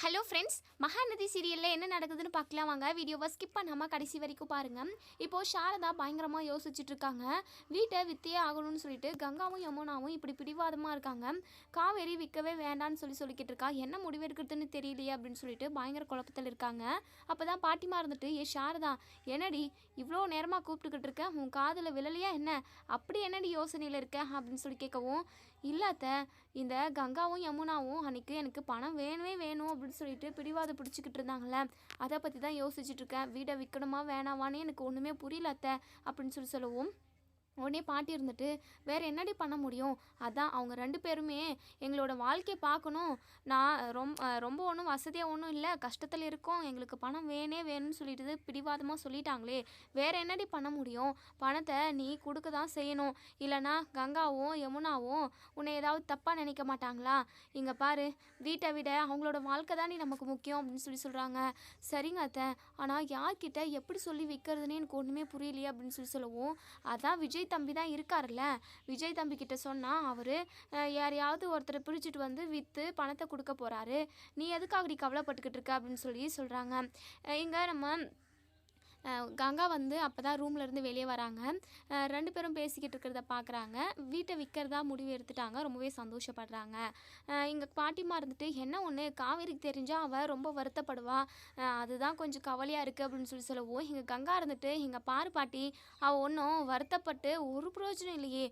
Hello friends Mahanadi சீரியலில் என்ன நடக்குதுன்னு பார்க்கலாம் வாங்க. வீடியோவை ஸ்கிப் பண்ணாமல் கடைசி வரைக்கும் பாருங்கள் இப்போது சாரதா பயங்கரமாக யோசிச்சுட்டு இருக்காங்க. வீட்டை வித்தே ஆகணும்னு சொல்லிட்டு கங்காவும் யமுனாவும் இப்படி பிடிவாதமாக இருக்காங்க. காவேரி விற்கவே வேண்டாம்னு சொல்லி சொல்லிக்கிட்டு இருக்கா. என்ன முடிவு எடுக்கிறதுன்னு தெரியலையே அப்படின்னு சொல்லிட்டு பயங்கர குழப்பத்தில் இருக்காங்க. அப்போ தான் பாட்டிமா இருந்துட்டு ஏ சாரதா என்னடி இவ்வளோ நேரமாக கூப்பிட்டுக்கிட்டு இருக்க? உன் காதில் விழலையா என்ன? அப்படி என்னடி யோசனையில் இருக்க? அப்படின்னு சொல்லி கேட்கவும் இல்லாத இந்த கங்காவும் யமுனாவும் அன்னைக்கு எனக்கு பணம் வேணுமே வேணும் அப்படின்னு சொல்லிட்டு பிடிவாதம் பிடிச்சிக்கிட்டு இருந்தாங்களே அதை பற்றி தான் யோசிச்சுட்டு இருக்கேன். வீடை விற்கணுமா வேணாவான்னு எனக்கு ஒன்றுமே புரியல அத்தை அப்படின்னு சொல்லி சொல்லவும். உடனே பாட்டி இருந்துட்டு வேறு என்னடி பண்ண முடியும்? அதான் அவங்க ரெண்டு பேருமே எங்களோட வாழ்க்கையை பார்க்கணும் நான் ரொம்ப ரொம்ப ஒன்றும் வசதியாக ஒன்றும் இல்லை. கஷ்டத்தில் இருக்கோம். எங்களுக்கு பணம் வேணே வேணும்னு சொல்லிட்டு பிடிவாதமாக சொல்லிட்டாங்களே. வேறு என்னடி பண்ண முடியும்? பணத்தை நீ கொடுக்க தான் செய்யணும். இல்லைனா கங்காவும் யமுனாவும் உன்னை ஏதாவது தப்பாக நினைக்க மாட்டாங்களா? இங்கே பாரு வீட்டை விட அவங்களோட வாழ்க்கை தான் நீ நமக்கு முக்கியம் அப்படின்னு சொல்லி சொல்கிறாங்க சரிங்க அத்தை. ஆனால் யார்கிட்ட எப்படி சொல்லி விற்கிறதுனே எனக்கு ஒன்றுமே புரியலையே அப்படின்னு சொல்லி சொல்லவும் அதான் விஜய் தம்பி தான் இருக்கார்ல விஜய் தம்பி கிட்ட சொன்னால் அவர் யாரையாவது ஒருத்தரை பிடிச்சிட்டு வந்து விற்று பணத்தை கொடுக்க போகிறாரு நீ எதுக்காக அப்படி கவலைப்பட்டுக்கிட்டு இருக்க? அப்படின்னு சொல்லி சொல்கிறாங்க இங்கே நம்ம கங்கா வந்து அப்போ தான் ரூம்லேருந்து வெளியே வராங்க. ரெண்டு பேரும் பேசிக்கிட்டு இருக்கிறத பார்க்குறாங்க வீட்டை விற்கிறதா முடிவு எடுத்துட்டாங்க. ரொம்பவே சந்தோஷப்படுறாங்க. இங்கே பாட்டிமா இருந்துட்டு என்ன ஒன்று காவேரிக்கு தெரிஞ்சால் அவள் ரொம்ப வருத்தப்படுவா. அதுதான் கொஞ்சம் கவலையாக இருக்குது அப்படின்னு சொல்லி சொல்லவும் இங்கே கங்கா இருந்துட்டு இங்கே பாரு பாட்டி அவள் ஒன்றும் வருத்தப்பட்டு ஒரு பிரயோஜனம் இல்லையே.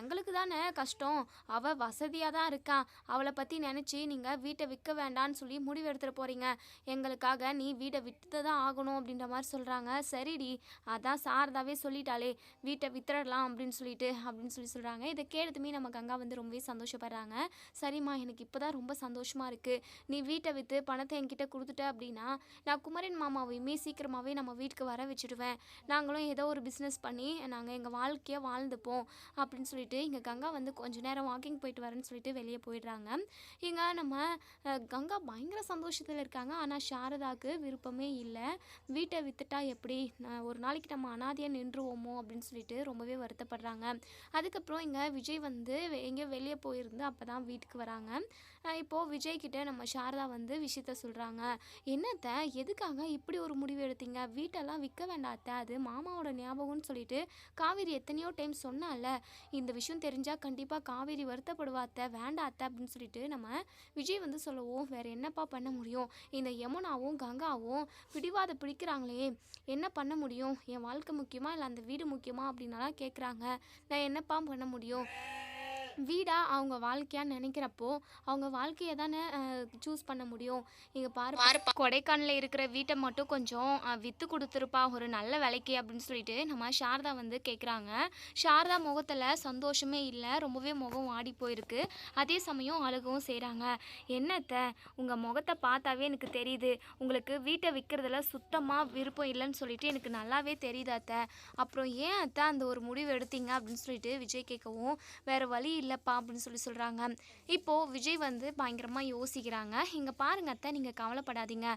எங்களுக்கு தானே கஷ்டம். அவள் வசதியாக தான் இருக்கா. அவளை பற்றி நினச்சி நீங்கள் வீட்டை விற்க வேண்டான்னு சொல்லி முடிவு எடுத்துகிட்டு போகிறீங்க எங்களுக்காக நீ வீட்டை விட்டு தான் ஆகணும் அப்படின்ற மாதிரி சொல்கிறாங்க சரிடி அதான் சாரதாவே சொல்லிட்டாளே வீட்டை வித்துடலாம் அப்படின்னு சொல்லிட்டு அப்படின்னு சொல்லி சொல்கிறாங்க இதை கேட்டதுமே நம்ம கங்கா வந்து ரொம்பவே சந்தோஷப்படுறாங்க. சரிம்மா எனக்கு இப்போ தான் ரொம்ப சந்தோஷமாக இருக்குது நீ வீட்டை விற்று பணத்தை என்கிட்ட கொடுத்துட்ட அப்படின்னா நான் குமரன் மாமாவையுமே சீக்கிரமாகவே நம்ம வீட்டுக்கு வர வச்சுடுவேன். நாங்களும் ஏதோ ஒரு பிஸ்னஸ் பண்ணி நாங்கள் எங்கள் வாழ்க்கையை வாழ்ந்துப்போம் அப்படின்னு சொல்லிட்டு இங்கே கங்கா வந்து கொஞ்ச நேரம் வாக்கிங் போயிட்டு வரேன்னு சொல்லிட்டு வெளியே போயிடுறாங்க. இங்கே நம்ம கங்கா பயங்கர சந்தோஷத்தில் இருக்காங்க. ஆனால் சாரதாக்கு விருப்பமே இல்லை. வீட்டை வித்துட்டா எப்படி நான் ஒரு நாளைக்கு நம்ம அனாதையாக நின்றுவோமோ அப்படின்னு சொல்லிட்டு ரொம்பவே வருத்தப்படுறாங்க. அதுக்கப்புறம் இங்கே விஜய் வந்து வெ- எங்கேயோ வெளியே போயிருந்து அப்போ தான் வீட்டுக்கு வராங்க. இப்போது விஜய்கிட்ட நம்ம சாரதா வந்து விஷயத்த சொல்கிறாங்க என்னத்த எதுக்காக இப்படி ஒரு முடிவு எடுத்தீங்க? வீட்டெல்லாம் விற்க வேண்டாத்த அது மாமாவோட ஞாபகம்னு சொல்லிட்டு காவேரி எத்தனையோ டைம் சொன்னால இந்த விஷயம் தெரிஞ்சால் கண்டிப்பாக காவேரி வருத்தப்படுவாத்த வேண்டாத்த அப்படின்னு சொல்லிட்டு நம்ம விஜய் வந்து சொல்லவும் வேறு என்னப்பா பண்ண முடியும்? இந்த யமுனாவும் கங்காவும் பிடிவாத பிடிக்கிறாங்களே. என்ன பண்ண முடியும்? என் வாழ்க்கை முக்கியமா? இல்லை அந்த வீடு முக்கியமா? அப்படின்னாலாம் கேட்குறாங்க நான் என்னப்பா பண்ண முடியும்? வீடா அவங்க வாழ்க்கையா நினைக்கிறப்போ அவங்க வாழ்க்கையை தானே சூஸ் பண்ண முடியும். இங்கே பாரு கொடைக்கானலில் இருக்கிற வீட்டை மட்டும் கொஞ்சம் வித்து கொடுத்துருப்பா ஒரு நல்ல விலைக்கு அப்படின்னு சொல்லிட்டு நம்ம சாரதா வந்து கேட்குறாங்க சாரதா முகத்தில் சந்தோஷமே இல்லை ரொம்பவே முகம் வாடி போயிருக்கு. அதே சமயம் அழுகவும் செய்கிறாங்க என்னத்த உங்கள் முகத்தை பார்த்தாவே எனக்கு தெரியுது. உங்களுக்கு வீட்டை விற்கிறதுல சுத்தமாக விருப்பம் இல்லைன்னு சொல்லிட்டு எனக்கு நல்லாவே தெரியுது அத்தை. அப்புறம் ஏன் அத்தை அந்த ஒரு முடிவு எடுத்தீங்க அப்படின்னு சொல்லிட்டு விஜய் கேட்கவும் வேறு வழி இல்லைப்பா அப்படின்னு சொல்லி சொல்கிறாங்க இப்போது விஜய் வந்து பயங்கரமாக யோசிக்கிறாங்க. இங்கே பாருங்க அத்தை நீங்கள் கவலைப்படாதீங்க.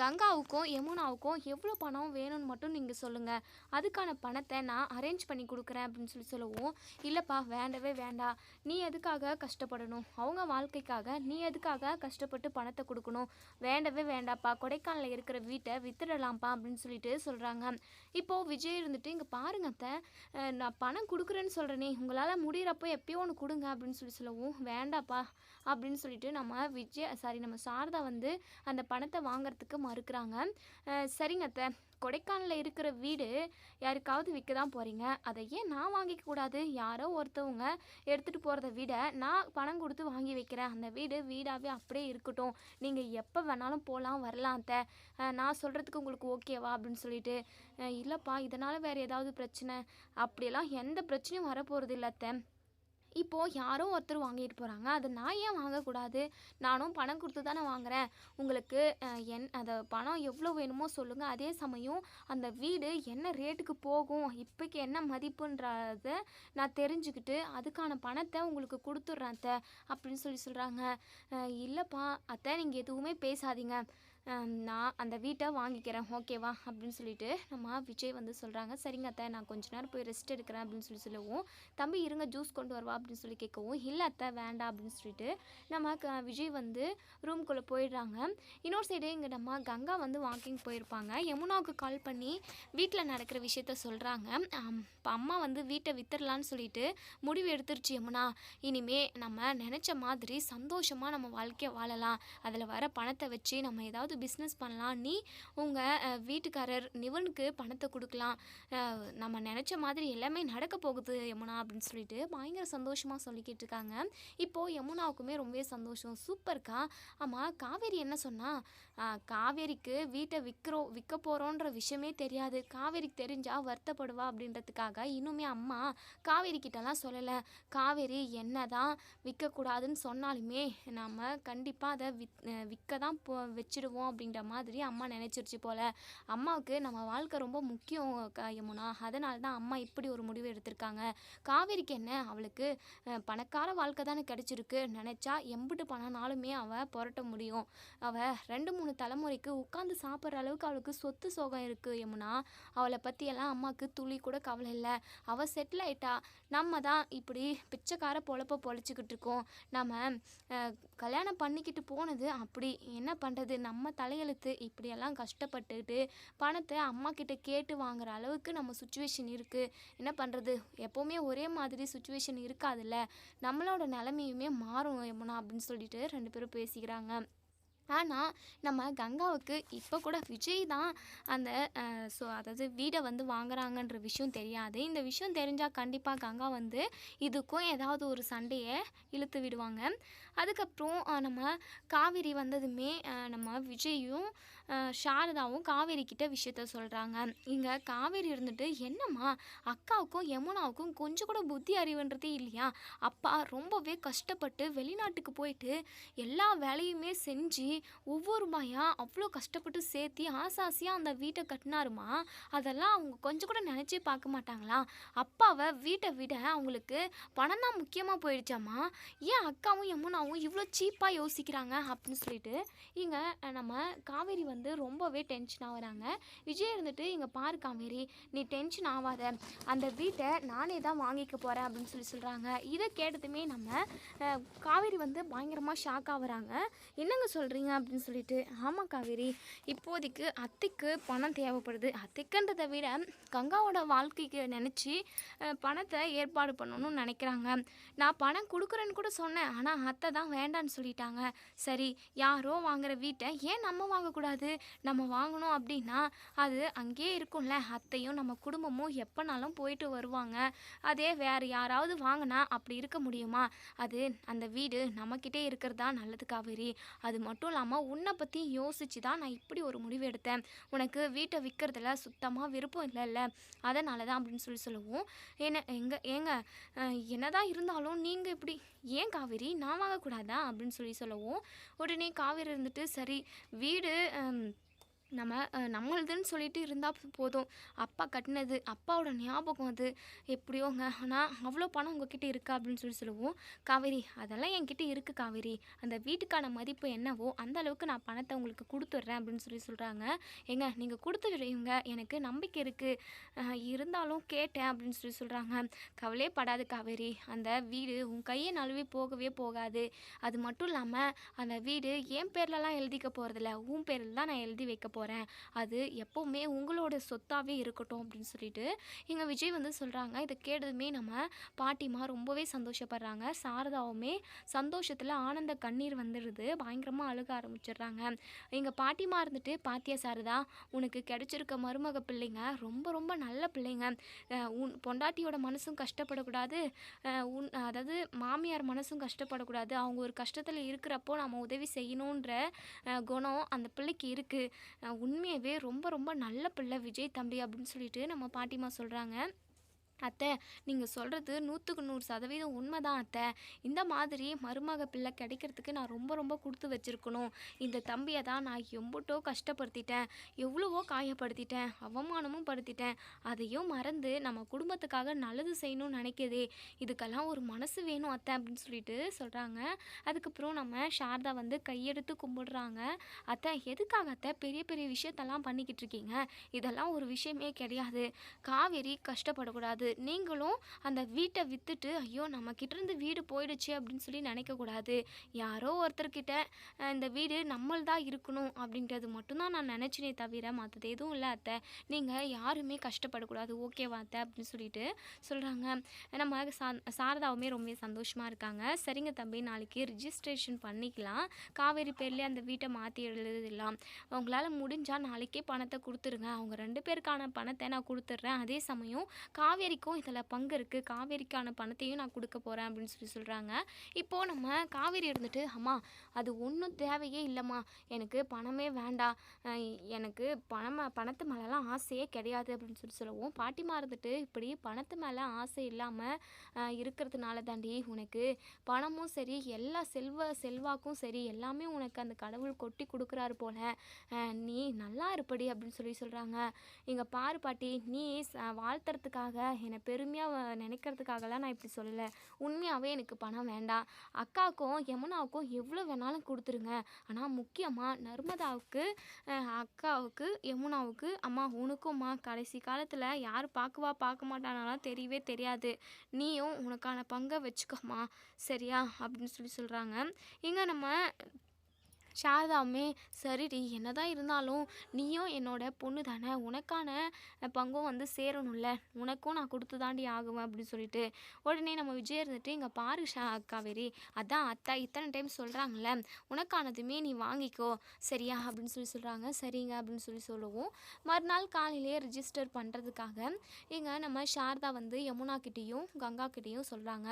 கங்காவுக்கும் யமுனாவுக்கும் எவ்வளோ பணம் வேணும்னு மட்டும் நீங்கள் சொல்லுங்கள் அதுக்கான பணத்தை நான் அரேஞ்ச் பண்ணி கொடுக்குறேன் அப்படின்னு சொல்லி சொல்லுவோம் இல்லைப்பா வேண்டவே வேண்டாம் நீ எதுக்காக கஷ்டப்படணும்? அவங்க வாழ்க்கைக்காக நீ எதுக்காக கஷ்டப்பட்டு பணத்தை கொடுக்கணும்? வேண்டவே வேண்டாப்பா. கொடைக்கானலில் இருக்கிற வீட்டை வித்துடலாம்ப்பா அப்படின்னு சொல்லிட்டு சொல்கிறாங்க இப்போது விஜய் இருந்துட்டு இங்கே பாருங்க அத்தை. நான் பணம் கொடுக்குறேன்னு சொல்கிறேனே உங்களால் முடியிறப்போ எப்பயோ ஒன்று கொடுங்க அப்படின்னு சொல்லி சொல்லவும் வேண்டாப்பா அப்படின்னு சொல்லிட்டு நம்ம விஜய் சாரி நம்ம சாரதா வந்து அந்த பணத்தை வாங்குறதுக்கு மறுக்கிறாங்க. சரிங்க அத்தை. கொடைக்கானலில் இருக்கிற வீடு யாருக்காவது விற்க தான் போகிறீங்க அதை ஏன் நான் வாங்கிக்க கூடாது? யாரோ ஒருத்தவங்க எடுத்துகிட்டு போகிறத விட நான் பணம் கொடுத்து வாங்கி வைக்கிறேன். அந்த வீடு வீடாகவே அப்படியே இருக்கட்டும். நீங்கள் எப்போ வேணாலும் போகலாம் வரலாம் அத்தை. நான் சொல்கிறதுக்கு உங்களுக்கு ஓகேவா அப்படின்னு சொல்லிட்டு இல்லைப்பா இதனால் வேறு ஏதாவது பிரச்சனை? அப்படியெல்லாம் எந்த பிரச்சனையும் வரப்போகிறது இல்லை அத்தை. இப்போது யாரோ ஒருத்தர் வாங்கிட்டு போகிறாங்க அதை நான் ஏன் வாங்கக்கூடாது? நானும் பணம் கொடுத்து தானே வாங்குறேன். உங்களுக்கு என் அந்த பணம் எவ்வளோ வேணுமோ சொல்லுங்கள் அதே சமயம் அந்த வீடு என்ன ரேட்டுக்கு போகும்? இப்போக்கு என்ன மதிப்புன்றத நான் தெரிஞ்சுக்கிட்டு அதுக்கான பணத்தை உங்களுக்கு கொடுத்துட்றேன் அத்தை அப்படின்னு சொல்லி சொல்கிறாங்க இல்லைப்பா அத்தை நீங்கள் எதுவுமே பேசாதீங்க. நான் அந்த வீட்டை வாங்கிக்கிறேன் ஓகேவா? அப்படின்னு சொல்லிட்டு நம்ம விஜய் வந்து சொல்கிறாங்க சரிங்க அத்தை நான் கொஞ்ச நேரம் போய் ரெஸ்ட் எடுக்கிறேன் அப்படின்னு சொல்லி சொல்லவும். தம்பி இருங்க ஜூஸ் கொண்டு வருவா அப்படின்னு சொல்லி கேட்கவும் இல்லை அத்தை வேண்டாம் அப்படின்னு சொல்லிட்டு நம்ம க- விஜய் வந்து ரூம்குள்ளே போயிடுறாங்க. இன்னொரு சைடு இங்கே நம்ம கங்கா வந்து வாக்கிங் போயிருப்பாங்க. யமுனாவுக்கு கால் பண்ணி வீட்டில் நடக்கிற விஷயத்த சொல்கிறாங்க இப்போ அம்மா வந்து வீட்டை வித்துடலான்னு சொல்லிட்டு முடிவு எடுத்துருச்சு யமுனா. இனிமே நம்ம நினச்ச மாதிரி சந்தோஷமாக நம்ம வாழ்க்கையை வாழலாம். அதில் வர பணத்தை வச்சு நம்ம ஏதாவது பிஸ்னஸ் பண்ணலாம். நீ உங்கள் வீட்டுக்காரர் நிவனுக்கு பணத்தை கொடுக்கலாம். நம்ம நினச்ச மாதிரி எல்லாமே நடக்க போகுது யமுனா அப்படின்னு சொல்லிட்டு பயங்கர சந்தோஷமாக சொல்லிக்கிட்டு இருக்காங்க. இப்போது யமுனாவுக்குமே ரொம்பவே சந்தோஷம். சூப்பர்க்கா ஆமாம் காவேரி என்ன சொன்னா? காவேரிக்கு வீட்டை விற்கிறோம் விற்க போகிறோன்ற விஷயமே தெரியாது. காவேரிக்கு தெரிஞ்சால் வருத்தப்படுவா அப்படின்றதுக்காக இன்னுமே அம்மா காவேரி கிட்டலாம் சொல்லலை. காவேரி என்ன தான் விற்கக்கூடாதுன்னு சொன்னாலுமே நம்ம கண்டிப்பாக அதை வித் விற்க தான் போ வச்சிடுவோம். அப்படின்ற மாதிரி அம்மா நினச்சிருச்சு போல். அம்மாவுக்கு நம்ம வாழ்க்கை ரொம்ப முக்கியம் க- யமுனா. அதனால தான் அம்மா இப்படி ஒரு முடிவு எடுத்திருக்காங்க. காவேரிக்கு என்ன? அவளுக்கு பணக்கார வாழ்க்கை தானே கிடச்சிருக்கு. நினச்சா எம்பிட்டு பணம்னாலுமே அவள் புரட்ட முடியும். அவள் ரெண்டு மூணு தலைமுறைக்கு உட்காந்து சாப்பிட்ற அளவுக்கு அவளுக்கு சொத்து சோகம் இருக்குது யமுனா. அவளை பற்றியெல்லாம் அம்மாவுக்கு துளி கூட கவலை இல்லை. அவள் செட்டில் ஆயிட்டா. நம்ம தான் இப்படி பிச்சைக்கார பொழப்ப பொழைச்சிக்கிட்டு இருக்கோம். நம்ம கல்யாணம் பண்ணிக்கிட்டு போனது அப்படி. என்ன பண்ணுறது நம்ம தலையெழுத்து இப்படியெல்லாம் கஷ்டப்பட்டுக்கிட்டு பணத்தை அம்மா கிட்ட கேட்டு வாங்குற அளவுக்கு நம்ம சுச்சுவேஷன் இருக்குது என்ன பண்ணுறது எப்போவுமே ஒரே மாதிரி சுச்சுவேஷன் இருக்காதுல்ல. நம்மளோட நிலைமையுமே மாறும் யமுனா அப்படின்னு சொல்லிட்டு ரெண்டு பேரும் பேசிக்கிறாங்க. ஆனால் நம்ம கங்காவுக்கு இப்போ கூட விஜய் தான் அந்த ஸோ அதாவது வீடை வந்து வாங்குறாங்கன்ற விஷயம் தெரியாது. இந்த விஷயம் தெரிஞ்சால் கண்டிப்பாக கங்கா வந்து இதுக்கும் ஏதாவது ஒரு சண்டையை இழுத்து விடுவாங்க. அதுக்கப்புறம் நம்ம காவேரி வந்ததுமே நம்ம விஜயும் சாரதாவும் காவேரி கிட்ட விஷயத்த சொல்கிறாங்க இங்கே காவேரி இருந்துட்டு என்னம்மா அக்காவுக்கும் யமுனாவுக்கும் கொஞ்சம் கூட புத்தி அறிவுன்றதே இல்லையா? அப்பா ரொம்பவே கஷ்டப்பட்டு வெளிநாட்டுக்கு போயிட்டு எல்லா வேலையுமே செஞ்சு ஒவ்வொரு ரூபாயா அவ்வளோ கஷ்டப்பட்டு சேர்த்தி ஆசாசியாக அந்த வீட்டை கட்டினாருமா? அதெல்லாம் அவங்க கொஞ்சம் கூட நினச்சி பார்க்க மாட்டாங்களா? அப்பாவை வீட்டை விட அவங்களுக்கு பணம் தான் முக்கியமாக போயிடுச்சாம்மா? ஏன் அக்காவும் யமுனாவும் இவ்வளோ சீப்பாக யோசிக்கிறாங்க அப்படின்னு சொல்லிட்டு இங்கே நம்ம காவேரி வந்து ரொம்பவே டென்ஷன் ஆகுறாங்க விஜய் இருந்துட்டு இங்கே பாரு காவேரி நீ டென்ஷன் ஆகாத அந்த வீட்டை நானே தான் வாங்கிக்க போகிறேன் அப்படின்னு சொல்லி சொல்கிறாங்க இதை கேட்டதுமே நம்ம காவேரி வந்து பயங்கரமாக ஷாக் ஆகுறாங்க என்னங்க சொல்கிறீங்க அப்படின்னு சொல்லிட்டு ஆமாம் காவேரி இப்போதைக்கு அத்தைக்கு பணம் தேவைப்படுது. அத்தைக்குன்றதை விட கங்காவோட வாழ்க்கைக்கு நினச்சி பணத்தை ஏற்பாடு பண்ணணும்னு நினைக்கிறாங்க. நான் பணம் கொடுக்குறேன்னு கூட சொன்னேன். ஆனால் அத்தை தான் வேண்டான்னு சொல்லிட்டாங்க. சரி யாரோ வாங்குற வீட்டை ஏன் நம்ம வாங்கக்கூடாது? நம்ம வாங்கணும் அப்படின்னா அது அங்கேயே இருக்கும்ல. அத்தையும் நம்ம குடும்பமும் எப்போனாலும் போயிட்டு வருவாங்க. அதே வேறு யாராவது வாங்கினா அப்படி இருக்க முடியுமா? அது அந்த வீடு நம்மக்கிட்டே இருக்கிறது தான் நல்லது காவேரி. அது மட்டும் இல்லாமல் உன்னை பற்றி யோசிச்சு தான் நான் இப்படி ஒரு முடிவு எடுத்தேன். உனக்கு வீட்டை விற்கிறதுல சுத்தமாக விருப்பம் இல்லைல்ல. அதனால தான் அப்படின்னு சொல்லி சொல்லுவோம். என்ன எங்க ஏங்க என்னதான் இருந்தாலும் நீங்கள் இப்படி ஏன் காவேரி? நான் வாங்கக்கூடாதா? அப்படின்னு சொல்லி சொல்லவும் உடனே காவேரி இருந்துட்டு சரி வீடு நம்ம நம்மளதுன்னு நம்மளுதுன்னு சொல்லிட்டு இருந்தால் போதும். அப்பா கட்டினது அப்பாவோட ஞாபகம் அது. எப்படியோங்க? ஆனால் அவ்வளோ பணம் உங்ககிட்ட இருக்கா? அப்படின்னு சொல்லி சொல்லுவோம். காவேரி அதெல்லாம் என்கிட்ட இருக்குது காவேரி. அந்த வீட்டுக்கான மதிப்பு என்னவோ அந்த அளவுக்கு நான் பணத்தை உங்களுக்கு கொடுத்துட்றேன் அப்படின்னு சொல்லி சொல்கிறாங்க ஏங்க நீங்கள் கொடுத்துடுவீங்க எனக்கு நம்பிக்கை இருக்குது இருந்தாலும் கேட்டேன் அப்படின்னு சொல்லி சொல்கிறாங்க கவலையே படாது காவேரி. அந்த வீடு உன் கையை நழுவி போகவே போகாது. அது மட்டும் இல்லாமல் அந்த வீடு என் பேர்லலாம் எழுதிக்க போகிறதில்ல உன் பேரில் தான் நான் எழுதி வைக்க போகிறேன் போகிறேன் அது எப்போவுமே உங்களோட சொத்தாகவே இருக்கட்டும் அப்படின்னு சொல்லிட்டு எங்கள் விஜய் வந்து சொல்கிறாங்க இதை கேட்டதுமே நம்ம பாட்டிமா ரொம்பவே சந்தோஷப்படுறாங்க. சாரதாவுமே சந்தோஷத்தில் ஆனந்த கண்ணீர் வந்துடுது. பயங்கரமாக அழுக ஆரம்பிச்சிடுறாங்க. எங்கள் பாட்டிமா இருந்துட்டு பாத்தியா சாரதா உனக்கு கிடைச்சிருக்க மருமக பிள்ளைங்க ரொம்ப ரொம்ப நல்ல பிள்ளைங்க. உன் பொண்டாட்டியோட மனசும் கஷ்டப்படக்கூடாது. உன் அதாவது மாமியார் மனசும் கஷ்டப்படக்கூடாது. அவங்க ஒரு கஷ்டத்தில் இருக்கிறப்போ நம்ம உதவி செய்யணுன்ற குணம் அந்த பிள்ளைக்கு இருக்குது உண்மையாகவே ரொம்ப ரொம்ப நல்ல பிள்ளை விஜய் தம்பி அப்படின்னு சொல்லிட்டு நம்ம பாட்டிமா சொல்கிறாங்க அத்தை. நீங்கள் சொல்கிறது நூற்றுக்கு நூறு சதவீதம் உண்மைதான் அத்தை. இந்த மாதிரி மருமக பிள்ளை கிடைக்கிறதுக்கு நான் ரொம்ப ரொம்ப கொடுத்து வச்சிருக்கணும். இந்த தம்பியை தான் நான் எம்புட்டோ கஷ்டப்படுத்திட்டேன். எவ்வளவோ காயப்படுத்திட்டேன். அவமானமும் படுத்திட்டேன். அதையும் மறந்து நம்ம குடும்பத்துக்காக நல்லது செய்யணும்னு நினைக்கிறதே இதுக்கெல்லாம் ஒரு மனசு வேணும் அத்தை அப்படின்னு சொல்லிட்டு சொல்கிறாங்க அதுக்கப்புறம் நம்ம சாரதா வந்து கையெடுத்து கும்பிடுறாங்க. அத்தை எதுக்காக அத்தை பெரிய பெரிய விஷயத்தெல்லாம் பண்ணிக்கிட்டு இருக்கீங்க? இதெல்லாம் ஒரு விஷயமே கிடையாது. காவேரி கஷ்டப்படக்கூடாது. நீங்களும் அந்த வீட்டை விற்றுட்டு ஐயோ நம்மக்கிட்டேருந்து வீடு போயிடுச்சு அப்படின்னு சொல்லி நினைக்கக்கூடாது. யாரோ ஒருத்தர்கிட்ட இந்த வீடு நம்மள்தான் இருக்கணும் அப்படின்றது மட்டும்தான் நான் நினச்சினே தவிர மற்றது எதுவும் இல்லை அத்தை. நீங்கள் யாருமே கஷ்டப்படக்கூடாது. ஓகேவா அத்தை அப்படின்னு சொல்லிட்டு சொல்கிறாங்க நம்ம சா சாரதாவுமே ரொம்ப சந்தோஷமாக இருக்காங்க. சரிங்க தம்பி நாளைக்கு ரிஜிஸ்ட்ரேஷன் பண்ணிக்கலாம். காவேரி பேர்லேயே அந்த வீட்டை மாற்றி எழுதிடலாம் உங்களால் முடிஞ்சால் நாளைக்கே பணத்தை கொடுத்துருங்க. அவங்க ரெண்டு பேருக்கான பணத்தை நான் கொடுத்துட்றேன். அதே சமயம் காவேரி காவேரிக்கும் இதில் பங்கு இருக்குது காவேரிக்கான பணத்தையும் நான் கொடுக்க போகிறேன் அப்படின்னு சொல்லி சொல்கிறாங்க இப்போது நம்ம காவேரி இருந்துட்டு அம்மா அது ஒன்றும் தேவையே இல்லைம்மா. எனக்கு பணமே வேண்டாம். எனக்கு பணம் பணத்து மேலெலாம் ஆசையே கிடையாது. அப்படின்னு சொல்லி சொல்லுவோம் பாட்டிமா இருந்துட்டு இப்படி பணத்து மேலே ஆசை இல்லாமல் இருக்கிறதுனால தாண்டி உனக்கு பணமும் சரி எல்லா செல்வ செல்வாக்கும் சரி எல்லாமே உனக்கு அந்த கடவுள் கொட்டி கொடுக்குறாரு போல. நீ நல்லா இருப்படி. அப்படின்னு சொல்லி சொல்கிறாங்க இங்கே பாரு பாட்டி நீ ச- வாழ்த்துறதுக்காக என்னை பெருமையாக நினைக்கிறதுக்காகலாம் நான் இப்படி சொல்லலை. உண்மையாகவே எனக்கு பணம் வேண்டாம். அக்காவுக்கும் யமுனாவுக்கும் எவ்வளோ வேணாலும் கொடுத்துருங்க. ஆனால் முக்கியமாக நர்மதாவுக்கு அக்காவுக்கு யமுனாவுக்கு அம்மா உனக்கும்மா கடைசி காலத்தில் யார் பார்க்கவா பார்க்க மாட்டானாலாம் தெரியவே தெரியாது. நீயும் உனக்கான பங்கை வச்சுக்கோமா சரியா? அப்படின்னு சொல்லி சொல்கிறாங்க இங்கே நம்ம சாரதாவுமே சரிடி என்னதான் இருந்தாலும் நீயும் என்னோட பொண்ணு தானே. உனக்கான பங்கும் வந்து சேரணும்ல. உனக்கும் நான் கொடுத்து தாண்டி ஆகுவேன் அப்படின்னு சொல்லிட்டு உடனே நம்ம விஜய் இருந்துட்டு இங்கே பாரு ஷா காவேரி அதான் அத்தை இத்தனை டைம் சொல்கிறாங்கள உனக்கானதுமே நீ வாங்கிக்கோ. சரியா? அப்படின்னு சொல்லி சொல்கிறாங்க சரிங்க அப்படின்னு சொல்லி சொல்லுவோம். மறுநாள் காலையிலேயே ரிஜிஸ்டர் பண்ணுறதுக்காக இங்கே நம்ம சாரதா வந்து யமுனா கிட்டேயும் கங்கா கிட்டேயும் சொல்கிறாங்க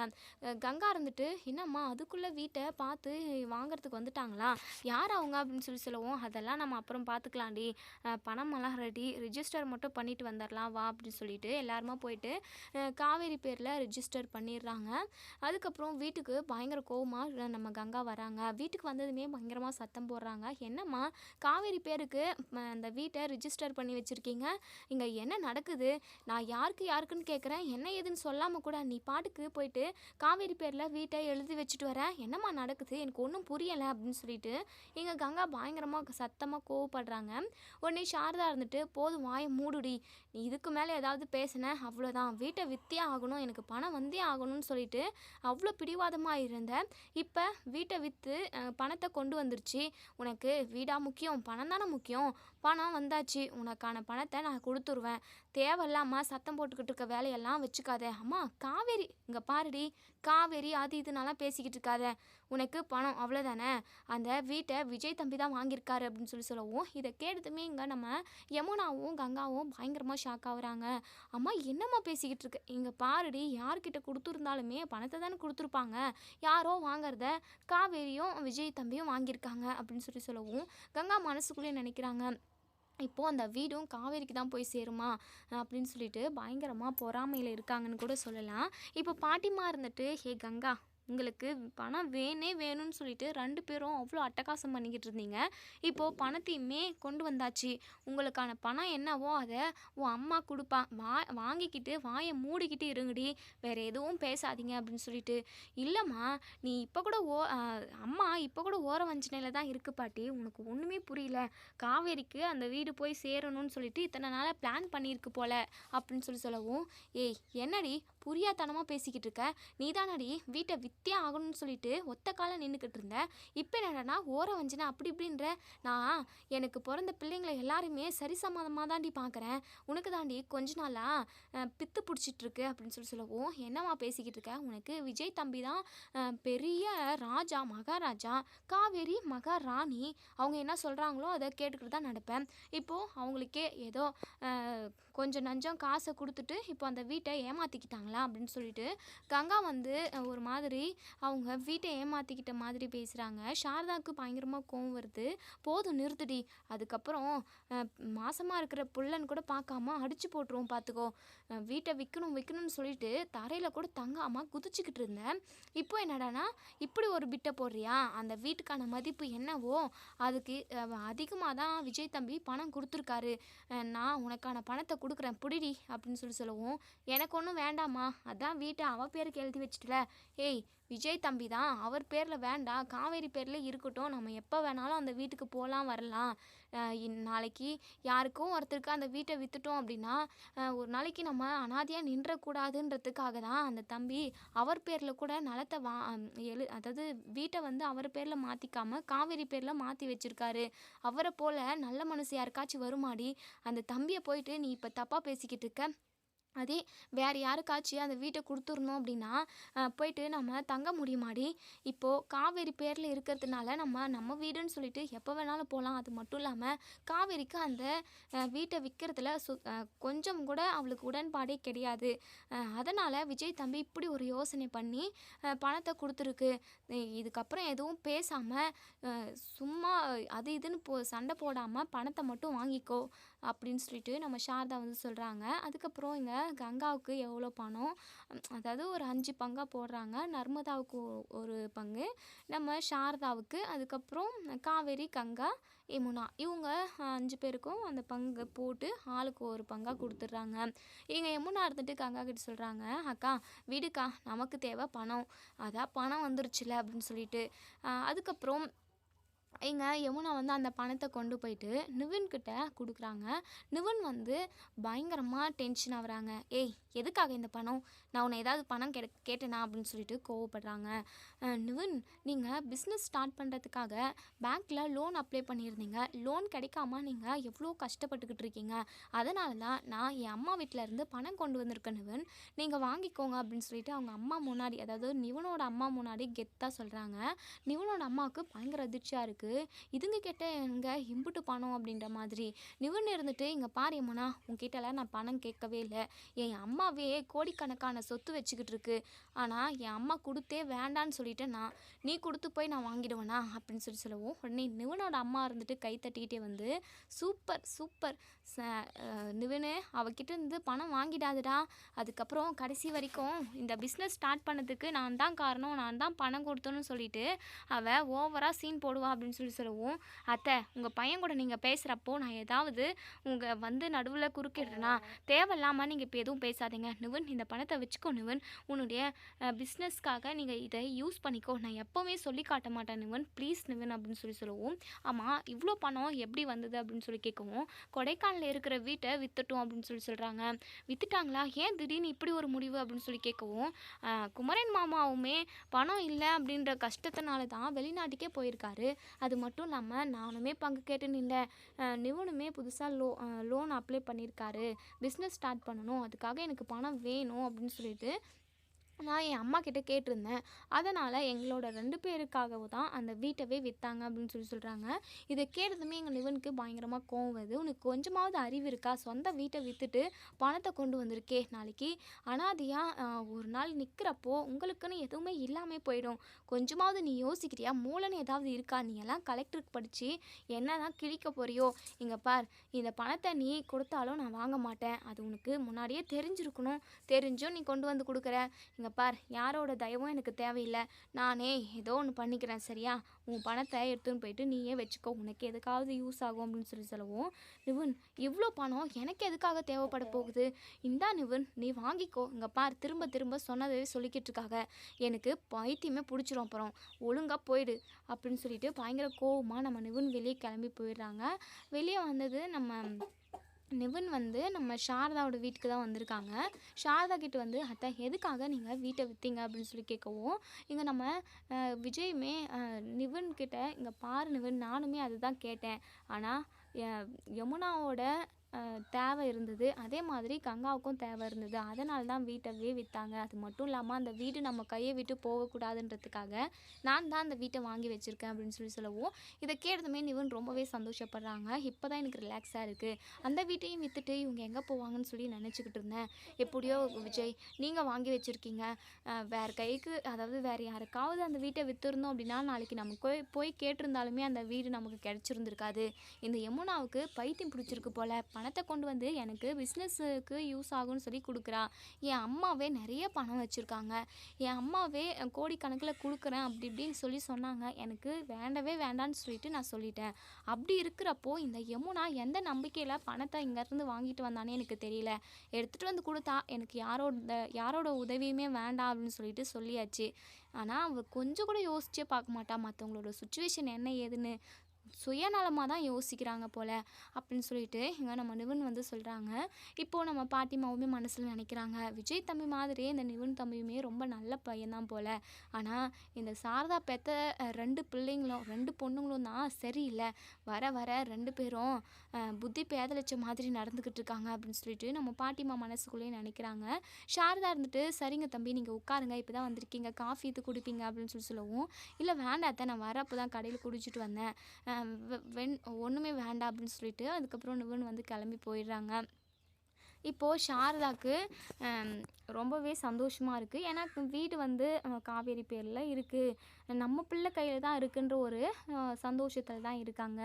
கங்கா இருந்துட்டு என்னம்மா அதுக்குள்ளே வீட்டை பார்த்து வாங்குறதுக்கு வந்துட்டாங்களா? யார் அவங்க அப்படின்னு சொல்லி சொல்லுவோம். அதெல்லாம் நம்ம அப்புறம் பார்த்துக்கலாண்டி பணமெல்லாம் ரெடி ரிஜிஸ்டர் மட்டும் பண்ணிட்டு வந்துடலாம் வா அப்படின்னு சொல்லிட்டு எல்லாருமா போயிட்டு காவேரி பேரில் ரிஜிஸ்டர் பண்ணிடுறாங்க. அதுக்கப்புறம் வீட்டுக்கு பயங்கர கோவமாக நம்ம கங்கா வராங்க. வீட்டுக்கு வந்ததுமே பயங்கரமாக சத்தம் போடுறாங்க. என்னம்மா காவேரி பேருக்கு அந்த வீட்டை ரிஜிஸ்டர் பண்ணி வச்சுருக்கீங்க? இங்கே என்ன நடக்குது? நான் யாருக்கு யாருக்குன்னு கேட்குறேன் என்ன ஏதுன்னு சொல்லாமல் கூட நீ பாட்டுக்கு போயிட்டு காவேரி பேரில் வீட்டை எழுதி வச்சுட்டு வரேன் என்னம்மா நடக்குது? எனக்கு ஒன்றும் புரியலை அப்படின்னு சொல்லிட்டு இங்கே கங்கா பயங்கரமாக சத்தமாக கோவப்படுறாங்க. உடனே சாரதா இருந்துட்டு போதும் வாயை மூடுடி. நீ இதுக்கு மேலே ஏதாவது பேசினேன் அவ்வளோதான் வீட்டை விற்றே ஆகணும். எனக்கு பணம் வந்தே ஆகணும்னு சொல்லிட்டு அவ்வளோ பிடிவாதமாக இருந்த. இப்போ வீட்டை விற்று பணத்தை கொண்டு வந்துருச்சு. உனக்கு வீடா முக்கியம் பணம் தானே முக்கியம். பணம் வந்தாச்சு. உனக்கான பணத்தை நான் கொடுத்துருவேன். தேவையில்லாமல் சத்தம் போட்டுக்கிட்டு இருக்க வேலையெல்லாம் வச்சுக்காத. அம்மா காவேரி இங்கே பாருடி. காவேரி அது இதுனாலாம் பேசிக்கிட்டு இருக்காத. உனக்கு பணம் அவ்வளோதானே அந்த வீட்டை விஜய் தம்பி தான் வாங்கியிருக்காரு அப்படின்னு சொல்லி சொல்லவும் இதை கேட்டதுமே இங்கே நம்ம யமுனாவும் கங்காவும் பயங்கரமாக ஷாக் ஆகுறாங்க. அம்மா என்னம்மா பேசிக்கிட்டு இருக்கு? இங்கே பாருடி யார்கிட்ட கொடுத்துருந்தாலுமே பணத்தை தானே கொடுத்துருப்பாங்க. யாரோ வாங்குறத காவேரியும் விஜய் தம்பியும் வாங்கியிருக்காங்க அப்படின்னு சொல்லி சொல்லவும் கங்கா மனசுக்குள்ளேயே நினைக்கிறாங்க. இப்போது அந்த வீடும் காவேரிக்கு தான் போய் சேருமா? அப்படின்னு சொல்லிட்டு பயங்கரமாக பொறாமையில் இருக்காங்கன்னு கூட சொல்லலாம். இப்போ பாட்டிமா இருந்துட்டு ஹே கங்கா உங்களுக்கு பணம் வேணே வேணும்னு சொல்லிட்டு ரெண்டு பேரும் அவ்வளோ அட்டகாசம் பண்ணிக்கிட்டு இருந்தீங்க. இப்போது பணத்தையுமே கொண்டு வந்தாச்சு. உங்களுக்கான பணம் என்னவோ அதை உன் அம்மா கொடுப்பா. வா வாங்கிக்கிட்டு வாயை மூடிக்கிட்டு இருங்கடி. வேறு எதுவும் பேசாதீங்க அப்படின்னு சொல்லிட்டு. இல்லைம்மா நீ இப்போ கூட ஓ அம்மா இப்போ கூட ஓர வஞ்சனையில் தான் இருக்கு பாட்டி. உனக்கு ஒன்றுமே புரியல. காவேரிக்கு அந்த வீடு போய் சேரணும்னு சொல்லிட்டு இத்தனை நாளாக பிளான் பண்ணியிருக்கு போல அப்படின்னு சொல்லி சொல்லவும் ஏய் என்னடி? புரியாதனமாக பேசிக்கிட்டு இருக்க. நீதானடி வீட்டை வித்தே ஆகணும்னு சொல்லிட்டு ஒத்த காலம் நின்றுக்கிட்டு இருந்தேன் இப்போ என்னடனா ஓர வஞ்சினா அப்படி இப்படின்ற. நான் எனக்கு பிறந்த பிள்ளைங்களை எல்லாருமே சரிசமாதமாக தாண்டி பார்க்குறேன் உனக்கு தாண்டி கொஞ்ச நாளாக பித்து பிடிச்சிட்ருக்கு அப்படின்னு சொல்லி சொல்லவும் என்னம்மா பேசிக்கிட்டு இருக்க? உனக்கு விஜய் தம்பி தான் பெரிய ராஜா மகாராஜா காவேரி மகாராணி. அவங்க என்ன சொல்கிறாங்களோ அதை கேட்டுக்கிட்டு தான் நடப்பேன். இப்போது அவங்களுக்கே ஏதோ கொஞ்சம் நஞ்சம் காசை கொடுத்துட்டு இப்போ அந்த வீட்டை ஏமாற்றிக்கிட்டாங்களா அப்படின்னு சொல்லிட்டு கங்கா வந்து ஒரு மாதிரி அவங்க வீட்டை ஏமாற்றிக்கிட்ட மாதிரி பேசுகிறாங்க சாரதாவுக்கு பயங்கரமாக கோவம் வருது. போதும் நிறுத்துடி. அதுக்கப்புறம் மாசமாக இருக்கிற புள்ளன்னு கூட பார்க்காம அடிச்சு போட்டுருவோம் பார்த்துக்கோ. வீட்டை விற்கணும் விற்கணும்னு சொல்லிட்டு தரையில் கூட தங்காமல் குதிச்சுக்கிட்டு இருந்தேன். இப்போ என்னடானா இப்படி ஒரு பிட்டை போடுறியா? அந்த வீட்டுக்கான மதிப்பு என்னவோ? அதுக்கு அதிகமாக தான் விஜய் தம்பி பணம் கொடுத்துருக்காரு. நான் உனக்கான பணத்தை கொடுக்குறேன் புடிடி அப்படின்னு சொல்லி சொல்லுவோம். எனக்கு ஒன்றும் வேண்டாம்மா. அதான் வீட்டை அவ பேருக்கு எழுதி வச்சுட்டல. ஏய் விஜய் தம்பி தான். அவர் பேரில் வேண்டாம். காவேரி பேரில் இருக்கட்டும். நம்ம எப்போ வேணாலும் அந்த வீட்டுக்கு போகலாம் வரலாம். நாளைக்கு யாருக்கும் ஒருத்தருக்கு அந்த வீட்டை விற்றுட்டோம் அப்படின்னா ஒரு நாளைக்கு நம்ம அனாதையாக நின்றக்கூடாதுன்றதுக்காக தான் அந்த தம்பி அவர் பேரில் கூட நலத்தை வா எழு அதாவது வீட்டை வந்து அவர் பேரில் மாற்றிக்காம காவேரி பேரில் மாற்றி வச்சுருக்காரு. அவரை போல் நல்ல மனசு யாருக்காச்சும் வருமாடி அந்த தம்பியை போயிட்டு நீ இப்போ தப்பாக பேசிக்கிட்டு இருக்க. அதே வேறு யாருக்காச்சும் அந்த வீட்டை கொடுத்துருந்தோம் அப்படின்னா போயிட்டு நம்ம தங்க முடியுமாடி இப்போது காவேரி பேரில் இருக்கிறதுனால நம்ம நம்ம வீடுன்னு சொல்லிட்டு எப்போ வேணாலும் போகலாம் அது மட்டும் இல்லாமல் காவேரிக்கு அந்த வீட்டை விற்கிறதுல சு கொஞ்சம் கூட அவளுக்கு உடன்பாடே கிடையாது. அதனால் விஜய் தம்பி இப்படி ஒரு யோசனை பண்ணி பணத்தை கொடுத்துருக்கு. இதுக்கப்புறம் எதுவும் பேசாமல் சும்மா அது இதுன்னு போ சண்டை போடாமல் பணத்தை மட்டும் வாங்கிக்கோ. அப்படின்னு சொல்லிட்டு நம்ம சாரதா வந்து சொல்கிறாங்க அதுக்கப்புறம் இங்கே கங்காவுக்கு எவ்வளோ பணம்? அதாவது ஒரு அஞ்சு பங்காக போடுறாங்க. நர்மதாவுக்கு ஒரு பங்கு. நம்ம சாரதாவுக்கு அதுக்கப்புறம் காவேரி கங்கா யமுனா. இவங்க அஞ்சு பேருக்கும் அந்த பங்கு போட்டு ஆளுக்கு ஒரு பங்காக கொடுத்துட்றாங்க. இங்கே யமுனா இருந்துட்டு கங்கா கிட்ட சொல்கிறாங்க அக்கா விடுக்கா நமக்கு தேவை பணம். அதான் பணம் வந்துருச்சுல அப்படின்னு சொல்லிட்டு. அதுக்கப்புறம் இங்க யமுனா வந்து அந்த பணத்தை கொண்டு போயிட்டு நிவின்கிட்ட கொடுக்குறாங்க. நிவின் வந்து பயங்கரமாக டென்ஷன் ஆகுறாங்க ஏய் எதுக்காக இந்த பணம்? நான் உன்னை ஏதாவது பணம் கெ கேட்டேனா? அப்படின்னு சொல்லிட்டு கோவப்படுறாங்க. நிவின் நீங்கள் பிஸ்னஸ் ஸ்டார்ட் பண்ணுறதுக்காக பேங்க்கில் லோன் அப்ளை பண்ணியிருந்தீங்க. லோன் கிடைக்காம நீங்கள் எவ்வளோ கஷ்டப்பட்டுக்கிட்டு இருக்கீங்க? அதனால தான் நான் என் அம்மா வீட்டில் இருந்து பணம் கொண்டு வந்திருக்கேன் நிவின். நீங்கள் வாங்கிக்கோங்க அப்படின்னு சொல்லிட்டு அவங்க அம்மா முன்னாடி அதாவது நிவனோட அம்மா முன்னாடி கெத்தாக சொல்கிறாங்க நிவனோட அம்மாவுக்கு பயங்கர அதிர்ச்சியாக இருக்குது இதுங்க கிட்ட எங்கே இம்புட்டு பணம் அப்படின்ற மாதிரி நிவன் இருந்துட்டு இங்கே பாரு உங்ககிட்ட உங்ககிட்டலாம் நான் பணம் கேட்கவே இல்லை. என் அம்மாவே கோடிக்கணக்கான சொத்து வச்சுக்கிட்டு இருக்கு. ஆனால் என் அம்மா கொடுத்தே வேண்டான்னு சொல்லிட்டு நான் நீ கொடுத்து போய் நான் வாங்கிடுவேனா? அப்படின்னு சொல்லி சொல்லவும். உடனே நிவனோட அம்மா இருந்துட்டு கை தட்டிக்கிட்டே வந்து சூப்பர் சூப்பர். ச நிவனு அவகிட்ட இருந்து பணம் வாங்கிடாதுடா. அதுக்கப்புறம் கடைசி வரைக்கும் இந்த பிஸ்னஸ் ஸ்டார்ட் பண்ணதுக்கு நான் தான் காரணம். நான் தான் பணம் கொடுத்தோன்னு சொல்லிட்டு அவள் ஓவராக சீன் போடுவா அப்படின்னு அப்படின்னு சொல்லி சொல்லவும். அத்தை உங்கள் பையன் கூட நீங்கள் பேசுகிறப்போ நான் ஏதாவது உங்கள் வந்து நடுவில் குறுக்கிடுறேனா? தேவையில்லாமல் நீங்கள் இப்போ எதுவும் பேசாதீங்க. நிவன் இந்த பணத்தை வச்சுக்கோ நிவன். உன்னுடைய பிஸ்னஸ்க்காக நீங்கள் இதை யூஸ் பண்ணிக்கோ. நான் எப்போவுமே சொல்லி காட்ட மாட்டேன் நிவன். ப்ளீஸ் நிவன் அப்படின்னு சொல்லி சொல்லுவோம். ஆமாம் இவ்வளோ பணம் எப்படி வந்தது அப்படின்னு சொல்லி கேட்கவும் கொடைக்கானலில் இருக்கிற வீட்டை வித்துட்டோம் அப்படின்னு சொல்லி சொல்கிறாங்க வித்துட்டாங்களா? ஏன் திடீர்னு இப்படி ஒரு முடிவு அப்படின்னு சொல்லி கேட்கவும் குமரன் மாமாவுமே பணம் இல்லை அப்படின்ற கஷ்டத்தினால தான் வெளிநாட்டுக்கே போயிருக்காரு. அது மட்டும் இல்லாமல் நானுமே பங்கு கேட்டு நின்றேன். நிவனுமே புதுசாக லோ லோன் அப்ளை பண்ணியிருக்காரு பிஸ்னஸ் ஸ்டார்ட் பண்ணணும். அதுக்காக எனக்கு பணம் வேணும் அப்படின்னு சொல்லிட்டு நான் என் அம்மா கிட்ட கேட்டிருந்தேன். அதனால் எங்களோட ரெண்டு பேருக்காகவும் தான் அந்த வீட்டவே விற்றாங்க அப்படின்னு சொல்லி சொல்கிறாங்க இதை கேட்டதுமே எங்கள் நிவனுக்கு பயங்கரமாக கோவம் வருது. உனக்கு கொஞ்சமாவது அறிவு இருக்கா? சொந்த வீட்டை விற்றுட்டு பணத்தை கொண்டு வந்திருக்கே நாளைக்கு. அனாதியாக ஒரு நாள் நிற்கிறப்போ உங்களுக்குன்னு எதுவுமே இல்லாமல் போயிடும். கொஞ்சமாவது நீ யோசிக்கிறியா? மூலன்னு ஏதாவது இருக்கா? நீ எல்லாம் கலெக்டருக்கு படித்து என்ன தான் கிழிக்க போறியோ? இங்கே பார் இந்த பணத்தை நீ கொடுத்தாலும் நான் வாங்க மாட்டேன். அது உனக்கு முன்னாடியே தெரிஞ்சிருக்கணும். தெரிஞ்சும் நீ கொண்டு வந்து கொடுக்குற. இங்கே பார் யாரோட தயவும் எனக்கு தேவையில்லை. நானே ஏதோ ஒன்று பண்ணிக்கிறேன் சரியா? உன் பணத்தை எடுத்துன்னு போயிட்டு நீயே வச்சுக்கோ. உனக்கு எதுக்காவது யூஸ் ஆகும் அப்படின்னு சொல்லி சொல்லவும் நிவன் இவ்வளோ பணம் எனக்கு எதுக்காக தேவைப்பட போகுது? இந்தா நிவன் நீ வாங்கிக்கோ. இங்கே பார் திரும்ப திரும்ப சொன்னதே சொல்லிக்கிட்டு இருக்காங்க எனக்கு பைத்தியமே பிடிச்சிரும் அப்புறம். ஒழுங்காக போயிடு அப்படின்னு சொல்லிட்டு பயங்கர கோவமாக நம்ம நிவன் வெளியே கிளம்பி போயிடுறாங்க. வெளியே வந்தது நம்ம நிவன் வந்து நம்ம சாரதாவோட வீட்டுக்கு தான் வந்திருக்காங்க. சாரதா கிட்ட வந்து அத்தை எதுக்காக நீங்கள் வீட்டை விற்றீங்க அப்படின்னு சொல்லி கேட்கவும் இங்கே நம்ம விஜயுமே அஹ், நிவன் கிட்ட இங்கே பாரு நிவன் நானுமே அதுதான் கேட்டேன். ஆனால் யமுனாவோட தேவை இருந்தது. அதே மாதிரி கங்காவுக்கும் தேவை இருந்தது. அதனால தான் வீட்டவே விற்றாங்க அது மட்டும் இல்லாமல் அந்த வீடு நம்ம கையை விட்டு போகக்கூடாதுன்றதுக்காக நான் தான் அந்த வீட்டை வாங்கி வச்சுருக்கேன் அப்படின்னு சொல்லி சொல்லவும் இதை கேட்டதுமே நிவன் ரொம்பவே சந்தோஷப்படுறாங்க. இப்போ தான் எனக்கு ரிலாக்ஸாக இருக்குது அந்த வீட்டையும் விற்றுட்டு இவங்க எங்கே போவாங்கன்னு சொல்லி நினச்சிக்கிட்டு இருந்தேன். எப்படியோ விஜய் நீங்கள் வாங்கி வச்சுருக்கீங்க. வேறு கைக்கு அதாவது வேறு யாருக்காவது அந்த வீட்டை விற்றுருந்தோம் அப்படின்னா நாளைக்கு நம்ம போய் போய் கேட்டிருந்தாலுமே அந்த வீடு நமக்கு கிடச்சிருந்துருக்காது. இந்த யமுனாவுக்கு பைத்தியம் பிடிச்சிருக்கு போல். பணத்தை கொண்டு வந்து எனக்கு பிஸ்னஸுக்கு யூஸ் ஆகும்னு சொல்லி கொடுக்குறா. என் அம்மாவே நிறைய பணம் வச்சுருக்காங்க. என் அம்மாவே கோடிக்கணக்கில் கொடுக்குறேன் அப்படி இப்படின்னு சொல்லி சொன்னாங்க. எனக்கு வேண்டவே வேண்டான்னு சொல்லிட்டு நான் சொல்லிட்டேன். அப்படி இருக்கிறப்போ இந்த யமுனா எந்த நம்பிக்கையில் பணத்தை இங்கேருந்து வாங்கிட்டு வந்தானே எனக்கு தெரியல. எடுத்துகிட்டு வந்து கொடுத்தா எனக்கு யாரோட யாரோட உதவியுமே வேண்டாம் அப்படின்னு சொல்லிட்டு சொல்லியாச்சு. ஆனால் அவள் கொஞ்சம் கூட யோசிச்சே பார்க்க மாட்டா. மற்றவங்களோட சுச்சுவேஷன் என்ன ஏதுன்னு சுயநலமாக தான் யோசிக்கிறாங்க போல் அப்படின்னு சொல்லிட்டு இங்கே நம்ம நிவன் வந்து சொல்கிறாங்க இப்போது நம்ம பாட்டிமாவுமே மனசில் நினைக்கிறாங்க. விஜய் தம்பி மாதிரியே இந்த நிவன் தம்பியுமே ரொம்ப நல்ல பையன்தான் போல். ஆனால் இந்த சாரதா பெத்த ரெண்டு பிள்ளைங்களும் ரெண்டு பொண்ணுங்களும் தான் சரியில்லை. வர வர ரெண்டு பேரும் புத்தி பேதலிச்ச மாதிரி நடந்துக்கிட்டு இருக்காங்க அப்படின்னு சொல்லிட்டு நம்ம பாட்டிமா மனசுக்குள்ளேயே நினைக்கிறாங்க. சாரதா இருந்துட்டு சரிங்க தம்பி நீங்கள் உட்காருங்க இப்போ தான் வந்திருக்கீங்க காஃபி இது குடிப்பீங்க அப்படின்னு சொல்லி சொல்லவும் இல்லை வேண்டாத்த நான் வரப்போ தான் கடையில் குடிச்சிட்டு வந்தேன். வெண் ஒன்றுமே வேண்டாம் அப்படின்னு சொல்லிட்டு அதுக்கப்புறம் நிவன் வந்து கிளம்பி போயிடுறாங்க. இப்போது சாரதாக்கு ரொம்பவே சந்தோஷமாக இருக்குது ஏன்னா வீடு வந்து காவேரி பேரில் இருக்குது நம்ம பிள்ளை கையில் தான் இருக்குன்ற ஒரு சந்தோஷத்தில் தான் இருக்காங்க.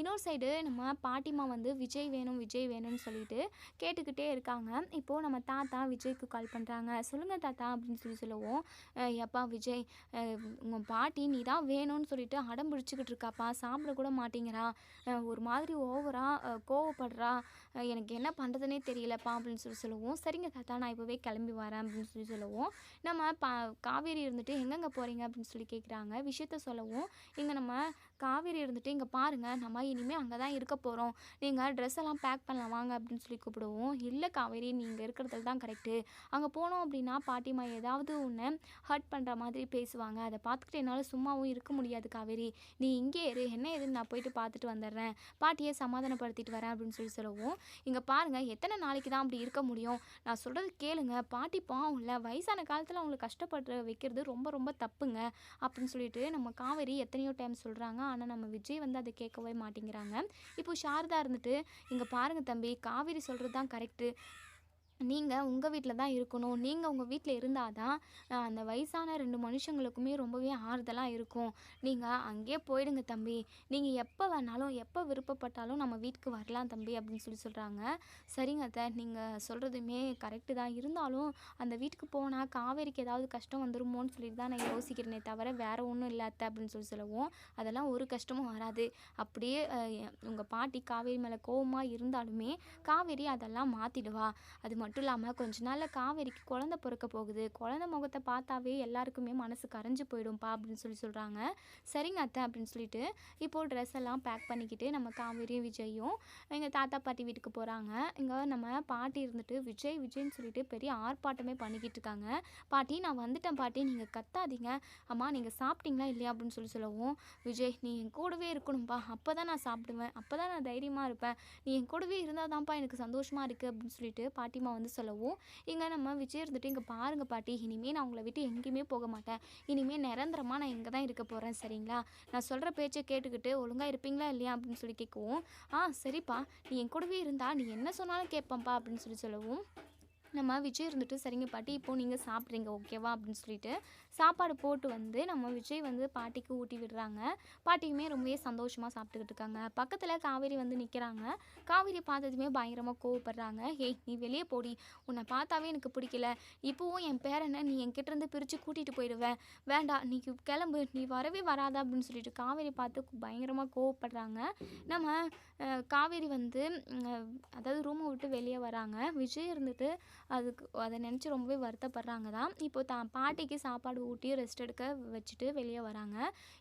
இன்னொரு சைடு நம்ம பாட்டிமா வந்து விஜய் வேணும் விஜய் வேணும்னு சொல்லிட்டு கேட்டுக்கிட்டே இருக்காங்க. இப்போது நம்ம தாத்தா விஜய்க்கு கால் பண்ணுறாங்க சொல்லுங்கள் தாத்தா அப்படின்னு சொல்லி சொல்லுவோம். எப்பா விஜய் உங்கள் பாட்டி நீ தான் வேணும்னு சொல்லிட்டு அடம் பிடிச்சிக்கிட்டு இருக்காப்பா. சாப்பிட கூட மாட்டேங்கிறா. ஒரு மாதிரி ஓவராக கோவப்படுறா. எனக்கு என்ன பண்ணுறதுனே தெரியலப்பா அப்படின்னு சொல்லி சொல்லுவோம். சரிங்க தாத்தா நான் இப்போவே கிளம்பி வரேன் அப்படின்னு சொல்லி சொல்லுவோம். நம்ம பா காவேரி இருந்துட்டு எங்கெங்கே போகிறீங்க அப்படின்னு சொல்லி கேட்குறாங்க விஷயத்த சொல்லவும். இங்கே நம்ம காவேரி இருந்துட்டு இங்கே பாருங்கள் நம்ம இனிமேல் அங்கே தான் இருக்க போகிறோம் நீங்கள் ட்ரெஸ் எல்லாம் பேக் பண்ணலாம் வாங்க அப்படின்னு சொல்லி கூப்பிடுவோம். இல்லை காவேரி நீங்கள் இருக்கிறதுல தான் கரெக்டு அங்கே போனோம் அப்படின்னா பாட்டிமா ஏதாவது ஒன்று ஹர்ட் பண்ணுற மாதிரி பேசுவாங்க. அதை பார்த்துக்கிட்டு என்னால் சும்மாவும் இருக்க முடியாது காவேரி. நீ இங்கே இரு என்ன ஏதுன்னு நான் போயிட்டு பார்த்துட்டு வந்துடுறேன். பாட்டியை சமாதானப்படுத்திட்டு வரேன் அப்படின்னு சொல்லி சொல்லுவோம். இங்கே பாருங்கள் எத்தனை நாளைக்கு தான் அப்படி இருக்க முடியும்? நான் சொல்கிறது கேளுங்க. பாட்டி பாவம்ல வயசான காலத்தில் அவங்களை கஷ்டப்படுற வைக்கிறது ரொம்ப ரொம்ப தப்புங்க. அப்படின்னு சொல்லிட்டு நம்ம காவேரி எத்தனையோ டைம் சொல்கிறாங்க ஆனால் நம்ம விஜய் வந்து அதை கேட்கவே மாட்டேங்கிறாங்க. இப்போ சாரதா இருந்துட்டு இங்கே பாருங்க தம்பி காவேரி சொல்கிறது தான் கரெக்டு நீங்கள் உங்கள் வீட்டில் தான் இருக்கணும். நீங்கள் உங்கள் வீட்டில் இருந்தால் தான் அந்த வயசான ரெண்டு மனுஷங்களுக்குமே ரொம்பவே ஆறுதலாக இருக்கும். நீங்கள் அங்கேயே போயிடுங்க தம்பி. நீங்கள் எப்போ வேணாலும் எப்போ விருப்பப்பட்டாலும் நம்ம வீட்டுக்கு வரலாம் தம்பி அப்படின்னு சொல்லி சொல்கிறாங்க சரிங்க அத்தை. நீங்கள் சொல்கிறதுமே கரெக்டு தான். இருந்தாலும் அந்த வீட்டுக்கு போனால் காவேரிக்கு ஏதாவது கஷ்டம் வந்துருமோன்னு சொல்லிட்டு தான் நான் யோசிக்கிறேனே தவிர வேறு ஒன்றும் இல்லை அத்தை அப்படின்னு சொல்லி சொல்லுவோம் அதெல்லாம் ஒரு கஷ்டமும் வராது. அப்படியே உங்கள் பாட்டி காவேரி மேலே கோபமாக இருந்தாலுமே காவேரி அதெல்லாம் மாற்றிடுவா அது மட்டும் இல்லாமல் கொஞ்ச நாளில் காவேரிக்கு குழந்தை பிறக்க போகுது. குழந்தை முகத்தை பார்த்தாவே எல்லாருக்குமே மனசு கரைஞ்சு போயிடும்ப்பா அப்படின்னு சொல்லி சொல்கிறாங்க சரிங்க அத்தை அப்படின்னு சொல்லிட்டு இப்போது ட்ரெஸ் எல்லாம் பேக் பண்ணிக்கிட்டு நம்ம காவேரியும் விஜயும் எங்கள் தாத்தா பாட்டி வீட்டுக்கு போகிறாங்க இங்கே நம்ம பாட்டி இருந்துட்டு விஜய் விஜய்னு சொல்லிட்டு பெரிய ஆர்ப்பாட்டமே பண்ணிக்கிட்டு இருக்காங்க. பாட்டி நான் வந்துட்டேன் பாட்டி நீங்கள் கத்தாதீங்க. அம்மா நீங்கள் சாப்பிட்டீங்களா இல்லையா அப்படின்னு சொல்லி சொல்லவும் விஜய் நீ என் கூடவே இருக்கணும்ப்பா அப்போ தான் நான் சாப்பிடுவேன். அப்போ தான் நான் தைரியமாக இருப்பேன். நீ என் கூடவே இருந்தால் தான்ப்பா எனக்கு சந்தோஷமாக இருக்குது அப்படின்னு சொல்லிட்டு பாட்டிமா வந்து சொல்லவும் இங்கே நம்ம விஜய் இருந்துட்டு இங்கே பாருங்கள் பாட்டி இனிமேல் நான் உங்களை விட்டு எங்கேயுமே போக மாட்டேன். இனிமேல் நிரந்தரமாக நான் இங்கே தான் இருக்க போகிறேன் சரிங்களா? நான் சொல்கிற பேச்சை கேட்டுக்கிட்டு ஒழுங்காக இருப்பீங்களா இல்லையா? அப்படின்னு சொல்லி கேட்கவும் ஆ சரிப்பா. நீ என் கூடவே இருந்தால் நீ என்ன சொன்னாலும் கேட்பேன்ப்பா அப்படின்னு சொல்லி சொல்லவும் நம்ம விஜய் இருந்துட்டு சரிங்க பாட்டி இப்போது நீங்கள் சாப்பிட்றீங்க ஓகேவா? அப்படின்னு சொல்லிட்டு சாப்பாடு போட்டு வந்து நம்ம விஜய் வந்து பாட்டிக்கு ஊட்டி விடுறாங்க. பாட்டிக்குமே ரொம்பவே சந்தோஷமாக சாப்பிட்டுக்கிட்டு இருக்காங்க. பக்கத்தில் காவேரி வந்து நிற்கிறாங்க காவேரி பார்த்ததுமே பயங்கரமாக கோவப்படுறாங்க. ஏய் நீ வெளியே போடி. உன்னை பார்த்தாவே எனக்கு பிடிக்கல. இப்போவும் என் பேரனை நீ என்கிட்ட இருந்து பிரித்து கூட்டிகிட்டு போயிடுவேன் வேண்டாம் நீ கிளம்பு. நீ வரவே வராதா? அப்படின்னு சொல்லிட்டு காவேரி பார்த்து பயங்கரமாக கோவப்படுறாங்க. நம்ம காவேரி வந்து அதாவது ரூமை விட்டு வெளியே வராங்க. விஜய் இருந்துட்டு அதுக்கு அதை நினச்சி ரொம்பவே வருத்தப்படுறாங்க தான். இப்போ தான் பாட்டிக்கு சாப்பாடு ஊட்டி ரெஸ்ட் எடுக்க வச்சுட்டு வெளியே வராங்க.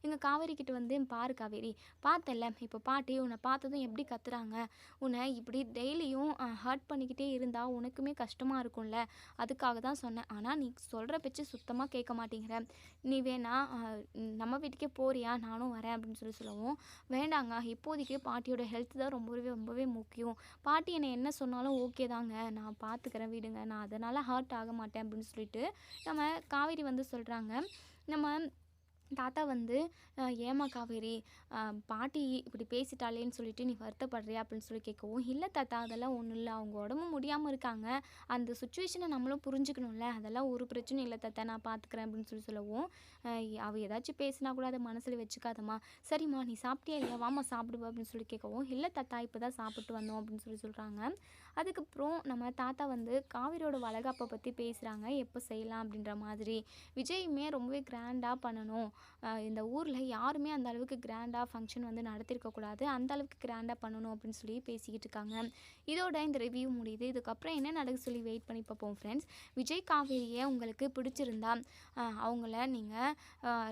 எங்கள் காவேரி கிட்ட வந்து பாரு காவேரி பார்த்தல்ல இப்போ பாட்டி உன்னை பார்த்ததும் எப்படி கத்துறாங்க? உன்னை இப்படி டெய்லியும் ஹர்ட் பண்ணிக்கிட்டே இருந்தால் உனக்குமே கஷ்டமாக இருக்கும்ல. அதுக்காக தான் சொன்னேன். ஆனால் நீ சொல்கிற பேச்சு சுத்தமாக கேட்க மாட்டேங்கிற. நீ வேணா நம்ம வீட்டுக்கே போறியா? நானும் வரேன். அப்படின்னு சொல்லி சொல்லவும் வேண்டாங்க. இப்போதைக்கு பாட்டியோட ஹெல்த் தான் ரொம்பவே ரொம்பவே முக்கியம். பாட்டி என்னை என்ன சொன்னாலும் ஓகே தாங்க. நான் பார்த்துக்கிறேன் வீடுங்க. நான் அதனால் ஹர்ட் ஆக மாட்டேன். அப்படின்னு சொல்லிட்டு நம்ம காவேரி வந்து சொல்கிறாங்க நம்ம தாத்தா வந்து ஏமா ஏம்மா காவேரி பாட்டி இப்படி பேசிட்டாளேன்னு சொல்லிட்டு நீ வருத்தப்படுறியா? அப்படின்னு சொல்லி கேட்கவும் இல்லை தாத்தா அதெல்லாம் ஒன்றும் இல்லை. அவங்க உடம்பு முடியாமல் இருக்காங்க. அந்த சுச்சுவேஷனை நம்மளும் புரிஞ்சுக்கணும்ல. அதெல்லாம் ஒரு பிரச்சனையும் இல்லை தாத்தா. நான் பார்த்துக்கிறேன் அப்படின்னு சொல்லி சொல்லவும் அவள் ஏதாச்சும் பேசினா கூட அதை மனசில் வச்சுக்காதம்மா. சரிம்மா நீ சாப்பிட்டியா இல்லையா? வாமா சாப்பிடுவா. அப்படின்னு சொல்லி கேட்கவும் இல்லை தாத்தா இப்போ தான் சாப்பிட்டு வந்தோம். அப்படின்னு சொல்லி சொல்கிறாங்க அதுக்கப்புறம் நம்ம தாத்தா வந்து காவிரியோட வளகாப்பை பற்றி பேசுகிறாங்க எப்போ செய்யலாம் அப்படின்ற மாதிரி. விஜயுமே ரொம்பவே கிராண்டாக பண்ணணும். இந்த ஊரில் யாருமே அந்த அளவுக்கு கிராண்டாக ஃபங்க்ஷன் வந்து நடத்திருக்கக்கூடாது அந்த அளவுக்கு கிராண்டாக பண்ணணும் அப்படின்னு சொல்லி பேசிக்கிட்டு இருக்காங்க. இதோட இந்த ரிவ்யூ முடியுது. இதுக்கப்புறம் என்ன நடக்க சொல்லி வெயிட் பண்ணி பார்ப்போம் ஃப்ரெண்ட்ஸ் விஜய் காவேரியை உங்களுக்கு பிடிச்சிருந்தா அவங்கள நீங்கள்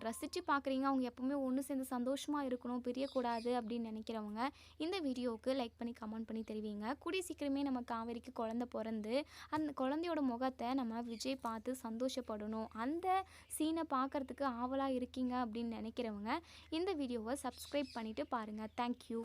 ரசித்து பார்க்குறீங்க. அவங்க எப்பவுமே ஒன்று சேர்ந்து சந்தோஷமாக இருக்கணும் பிரியக்கூடாது அப்படின்னு நினைக்கிறவங்க இந்த வீடியோவுக்கு லைக் பண்ணி கமெண்ட் பண்ணி தெரிவிங்க. கூடிய சீக்கிரமே நம்ம காவேரிக்கு குழந்த பிறந்து அந்த குழந்தையோட முகத்தை நம்ம விஜய் பார்த்து சந்தோஷப்படணும். அந்த சீனை பார்க்கறதுக்கு ஆவலாக இருக்கீங்க அப்படின்னு நினைக்கிறவங்க இந்த வீடியோவை சப்ஸ்கிரைப் பண்ணிவிட்டு பாருங்கள் தேங்க்யூ